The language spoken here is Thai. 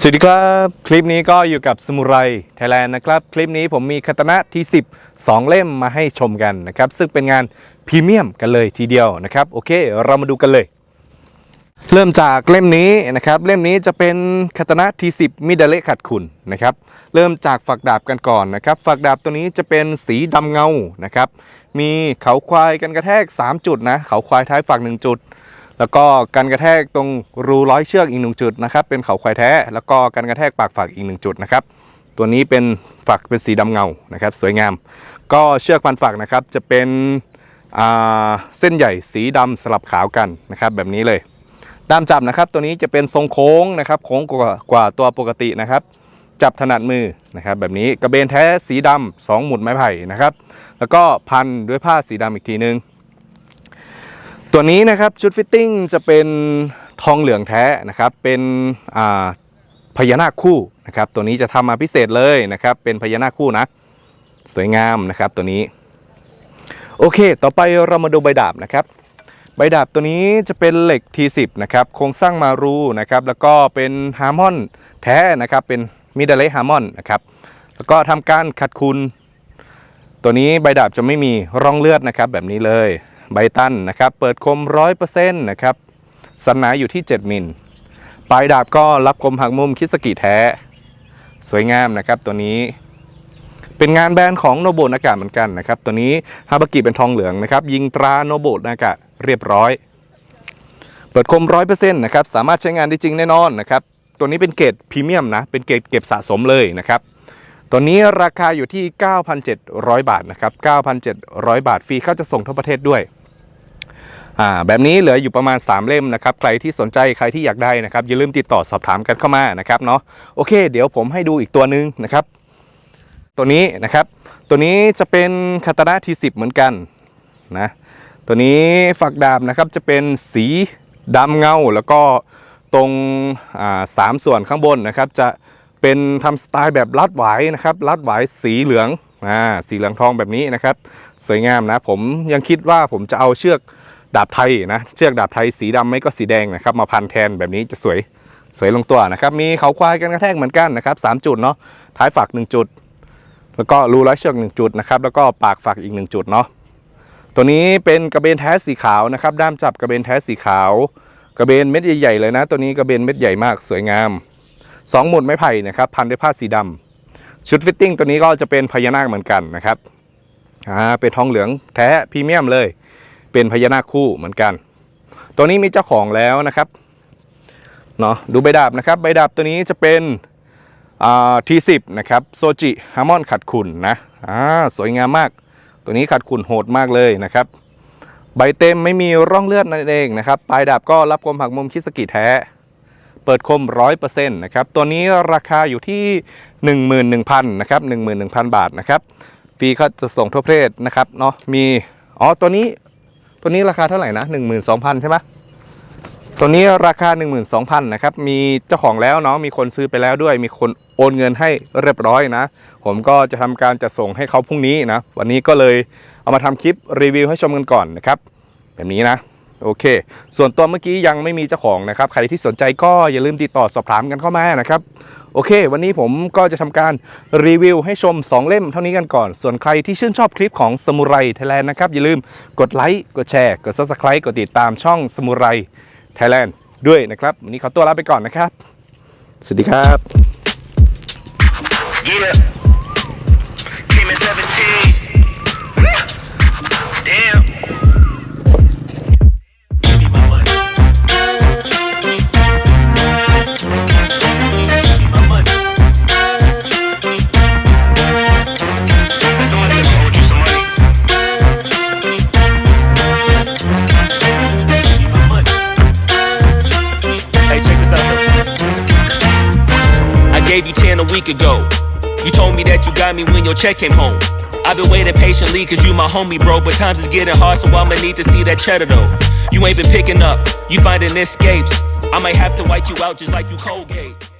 สวัสดีครับ คลิปนี้ก็อยู่กับสมุไรไทยแลนด์นะครับ คลิปนี้ผมมีคาตานะที่ 10 2 เล่มมาให้ชมกันนะครับ ซึ่งเป็นงานพรีเมียมกันเลยทีเดียวนะครับ โอเค เรามาดูกันเลย เริ่มจากเล่มนี้นะครับ เล่มนี้จะเป็นคาตานะที10 มิดาเลขัดขุนนะครับ เริ่มจากฝักดาบกันก่อนนะครับ ฝักดาบตัวนี้จะเป็นสีดำเงานะครับ มีเขาควายกันกระแทก 3 จุดนะ เขาควายท้ายฝัก1จุด แล้วก็กันกระแทกตรงรูร้อยเชือกอีกหนึ่งจุดนะครับ เป็นเขาควายแท้ แล้วก็กันกระแทกปากฝักอีกหนึ่งจุดนะครับ ตัวนี้เป็นฝักเป็นสีดำเงานะครับ สวยงาม ก็เชือกพันฝักนะครับจะเป็นเส้นใหญ่สีดำสลับขาวกันนะครับ แบบนี้เลยด้ามจับนะครับตัวนี้จะเป็นทรงโค้งนะครับ โค้งกว่ากว่าตัวปกตินะครับ จับถนัดมือนะครับ แบบนี้กระเบนแท้สีดำสองหมุดไม้ไผ่นะครับ แล้วก็พันด้วยผ้าสีดำอีกทีนึง ตัวนี้นะครับชุดฟิตติ้งจะเป็นทองเหลืองแท้นะครับ เป็นพญานาคคู่นะครับตัวนี้จะทำมาพิเศษเลยนะครับ เป็นพญานาคคู่นะ สวยงามนะครับตัวนี้ โอเค ต่อไปเรามาดูใบดาบนะครับ ใบดาบตัวนี้จะเป็นเหล็ก T10 นะครับโครงสร้างมารูนะครับแล้วก็เป็นฮาร์มอนแท้นะครับเป็นมิดเดิลเลฮาร์มอนนะครับแล้วก็ทำการขัดคุณ ตัวนี้ใบดาบจะไม่มีร่องเลือดนะครับแบบนี้เลย ใบตันนะครับ เปิดคม 100%นะครับ สันหนาอยู่ที่ 7 มิล ปลายดาบก็รับคมหักมุมคิสกิแท้ สวยงามนะครับตัวนี้ เป็นงานแบรนด์ของโนโบนากาเหมือนกันนะครับ ตัวนี้ฮาบากิเป็นทองเหลืองนะครับ ยิงตราโนโบนากะเรียบร้อย เปิดคม 100%นะครับ สามารถใช้งานได้จริงแน่นอนนะครับ ตัวนี้เป็นเกรดพรีเมียมนะ เป็นเกรดเก็บสะสมเลยนะครับตัวนี้ราคาอยู่ที่ 9,700 บาทนะครับ 9,700 บาท ฟรีเข้าจะส่งทั่วประเทศด้วย อ่าแบบนี้เหลืออยู่ประมาณ 3 เล่มนะครับ ใครที่สนใจใครที่อยากได้นะครับ อย่าลืมติดต่อสอบถามกันเข้ามานะครับเนาะโอเค เดี๋ยวผมให้ดูอีกตัวหนึ่งนะครับ ตัวนี้นะครับ ตัวนี้จะเป็นคาตานะทีสิบเหมือนกันนะตัวนี้ฝักดาบนะครับจะเป็นสีดำเงา แล้วก็ตรงอ่าสามส่วนข้างบนนะครับ จะเป็นทำสไตล์แบบลัดหวายนะครับลัดหวายสีเหลืองอ่าสีเหลืองทองแบบนี้นะครับ สวยงามนะผมยังคิดว่าผมจะเอาเชือก ดาบไทยนะเชือกดาบไทยสีดำไม่ก็สีแดงนะครับมาพันแทนแบบนี้จะสวยสวยลงตัวนะครับมีเขาควายกันกระแทกเหมือนกันนะครับสามจุดเนาะท้ายฝักหนึ่งจุด แล้วก็รูร้อยเชือกหนึ่งจุดนะครับแล้วก็ปากฝักอีกหนึ่งจุดเนาะตัวนี้เป็นกระเบนแท้สีขาวนะครับด้ามจับกระเบนแท้สีขาว กระเบนเม็ดใหญ่ๆเลยนะ ตัวนี้กระเบนเม็ดใหญ่มากสวยงามสองหมุดไม้ไผ่นะครับพันด้วยผ้าสีดำชุดฟิตติ้งตัวนี้ก็จะเป็นพญานาคเหมือนกันนะครับอ่าเป็นทองเหลืองแท้พรีเมียมเลย เป็นพญานาคคู่เหมือนกัน ตัวนี้มีเจ้าของแล้วนะครับเนาะดูใบดาบนะครับใบดาบตัวนี้จะเป็นทีสิบนะครับโซจิฮาร์มอนขัดขุนนะอ่าสวยงามมาก ตัวนี้ขัดขุนโหดมากเลยนะครับ ใบเต็มไม่มีร่องเลือดนั่นเองนะครับปลายดาบก็รับคมหักมุมคิสกิแท้ เปิดคม100%นะครับตัวนี้ราคาอยู่ที่11,000นะครับ11,000บาทนะครับฟรีเขาจะส่งทั่วประเทศนะครับเนาะมีอ๋อตัวนี้ ตัวนี้ราคาเท่าไหร่นะ 12,000 ใช่ไหมตัวนี้ราคา 12,000 นะครับ มีเจ้าของแล้วเนาะ มีคนซื้อไปแล้วด้วย มีคนโอนเงินให้เรียบร้อยนะ ผมก็จะทำการจัดส่งให้เขาพรุ่งนี้นะ วันนี้ก็เลยเอามาทำคลิปรีวิวให้ชมกันก่อนนะครับ แบบนี้นะ โอเค ส่วนตัวเมื่อกี้ยังไม่มีเจ้าของนะครับ ใครที่สนใจก็อย่าลืมติดต่อสอบถามกันเข้ามานะครับ โอเค วันนี้ผมก็จะทำการรีวิวให้ชม 2 เล่มเท่านี้กันก่อน ส่วนใครที่ชื่นชอบคลิปของสมุไรไทยแลนด์นะครับ อย่าลืมกดไลค์ กดแชร์ กด subscribe กดติดตามช่องสมุไรไทยแลนด์ด้วยนะครับ วันนี้ขอตัวลาไปก่อนนะครับ สวัสดีครับ Yeah. Gave you 10 a week ago. You told me that you got me when your check came home. I've been waiting patiently cause you my homie, bro. But times is getting hard, so I'ma need to see that cheddar though. You ain't been picking up, you finding escapes. I might have to wipe you out just like you Colgate.